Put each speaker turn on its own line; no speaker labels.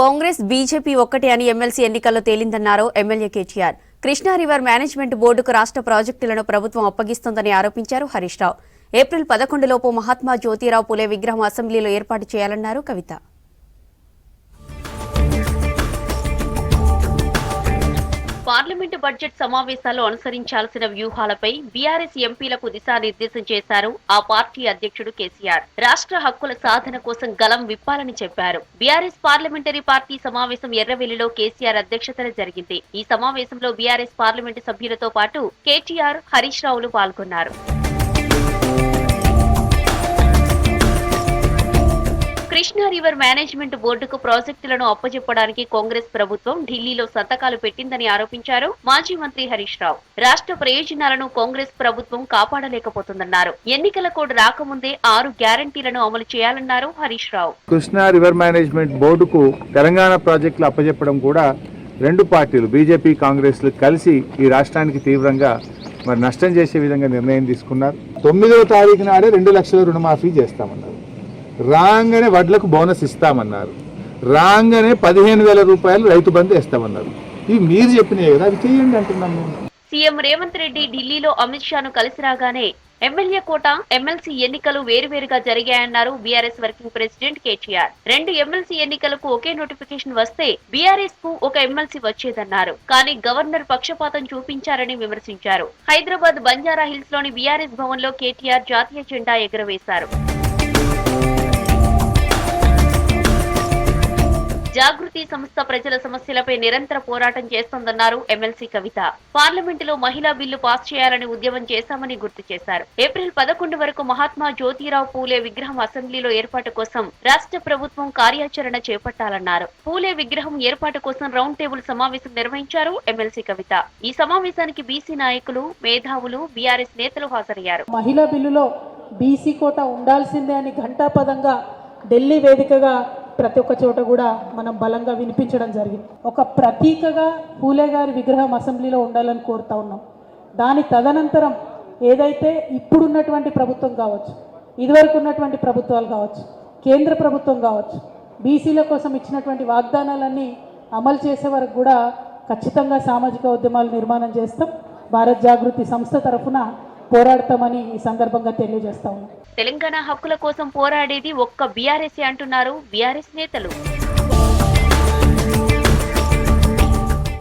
Congress BJP ఒక్కటే అని MLC ఎన్నికల్లో తేలిందన్నారు MLA KTR. Krishna river management బోర్డుకు రాష్ట్ర ప్రాజెక్టులను ప్రభుత్వం అప్పగిస్తోందని ఆరోపించారు హరీష్ రావు. ఏప్రిల్ పదకొండులోపు మహాత్మా జ్యోతిరావు పులే విగ్రహం అసెంబ్లీలో ఏర్పాటు చేయాలన్నారు కవిత. పార్లమెంటు బడ్జెట్ సమావేశాల్లో అనుసరించాల్సిన వ్యూహాలపై బీఆర్ఎస్ ఎంపీలకు దిశానిర్దేశం చేశారు ఆ పార్టీ అధ్యక్షుడు కేసీఆర్. రాష్ట్ర హక్కుల సాధన కోసం గలం విప్పాలని చెప్పారు. బీఆర్ఎస్ పార్లమెంటరీ పార్టీ సమావేశం ఎర్రవెల్లిలో కేసీఆర్ అధ్యక్షతన జరిగింది. ఈ సమావేశంలో బీఆర్ఎస్ పార్లమెంటు సభ్యులతో పాటు కేటీఆర్ హరీష్ రావులు పాల్గొన్నారు. కృష్ణా రివర్ మేనేజ్మెంట్ బోర్డుకు ప్రాజెక్టులను అప్పచెప్పడానికి కాంగ్రెస్ ప్రభుత్వం ఢిల్లీలో సంతకాలు పెట్టిందని ఆరోపించారు మాజీ మంత్రి హరీష్ రావు. రాష్ట్ర ప్రయోజనాలను కాంగ్రెస్ ప్రభుత్వం కాపాడలేకపోతుందన్నారు. ఎన్నికల కోడ్ రాకముందే ఆరు గ్యారంటీలను అమలు చేయాలన్నారు హరీష్ రావు.
కృష్ణా రివర్ మేనేజ్మెంట్ బోర్డుకు తెలంగాణ ప్రాజెక్టులు అప్పచెప్పడం కూడా రెండు పార్టీలు బీజేపీ కాంగ్రెస్లు కలిసి ఈ రాష్ట్రానికి తీవ్రంగా మరి నష్టం చేసే విధంగా నిర్ణయం తీసుకున్నారు. తొమ్మిదవ తారీఖు నాడే రెండు లక్షల రుణమాఫీ చేస్తామన్నారు. రాగానే వడ్లకు బోనస్ ఇస్తామన్నారు. రాగానే పదిహేను వేల రూపాయలు రైతు బంధు ఇస్తామన్నారు ఇవి మీరు చెప్పినాయి కదా అవి చేయండి అంటున్నాం మేము
సీఎం రేవంత్ రెడ్డి ఢిల్లీలో అమిత్ షాను కలిసి రాగానే ఎమ్మెల్యే కోట ఎమ్మెల్సీ ఎన్నికలు వేరువేరుగా జరిగాయన్నారు బీఆర్ఎస్ వర్కింగ్ ప్రెసిడెంట్ కేటీఆర్. రెండు ఎమ్మెల్సీ ఎన్నికలకు ఒకే నోటిఫికేషన్ వస్తే బీఆర్ఎస్కు ఒక ఎమ్మెల్సీ వచ్చేదన్నారు. కానీ గవర్నర్ పక్షపాతం చూపించారని విమర్శించారు. హైదరాబాద్ బంజారా హిల్స్లోని బీఆర్ఎస్ భవన్లో కేటీఆర్ జాతీయ జెండా ఎగురవేశారు. జాగృతి సంస్థ ప్రజల సమస్యలపై నిరంతర పోరాటం చేస్తోందన్నారు ఎమ్మెల్సీ కవిత. పార్లమెంటులో మహిళా బిల్లు పాస్ చేయాలని ఉద్యమం చేశామని గుర్తు చేశారు. ఏప్రిల్ పదకొండు వరకు మహాత్మా జ్యోతిరావు పూలే విగ్రహం అసెంబ్లీలో ఏర్పాటు కోసం రాష్ట్ర ప్రభుత్వం కార్యాచరణ చేపట్టాలన్నారు. పూలే విగ్రహం ఏర్పాటు కోసం రౌండ్ టేబుల్ సమావేశం నిర్వహించారు ఎమ్మెల్సీ కవిత. ఈ సమావేశానికి బీసీ నాయకులు మేధావులు బీఆర్ఎస్ నేతలు హాజరయ్యారు.
మహిళా బిల్లులో బీసీ కోట ఉండాల్సిందే అని ఘంటాపదంగా ఢిల్లీ వేదికగా ప్రతి ఒక్క చోట కూడా మనం బలంగా వినిపించడం జరిగింది. ఒక ప్రతీకగా పూలే గారి విగ్రహం అసెంబ్లీలో ఉండాలని కోరుతా ఉన్నాం. దాని తదనంతరం ఏదైతే ఇప్పుడున్నటువంటి ప్రభుత్వం కావచ్చు ఇదివరకు ఉన్నటువంటి ప్రభుత్వాలు కావచ్చు కేంద్ర ప్రభుత్వం కావచ్చు బీసీల కోసం ఇచ్చినటువంటి వాగ్దానాలన్నీ అమలు చేసే వరకు కూడా ఖచ్చితంగా సామాజిక ఉద్యమాలు నిర్మాణం చేస్తాం. భారత్ జాగృతి సంస్థ తరఫున పోరాడతామని ఈ సందర్భంగా తెలియజేస్తా ఉన్నాం.
తెలంగాణ హక్కుల కోసం పోరాడేది ఒక్క బీఆర్ఎస్ అంటున్నారు బీఆర్ఎస్ నేతలు.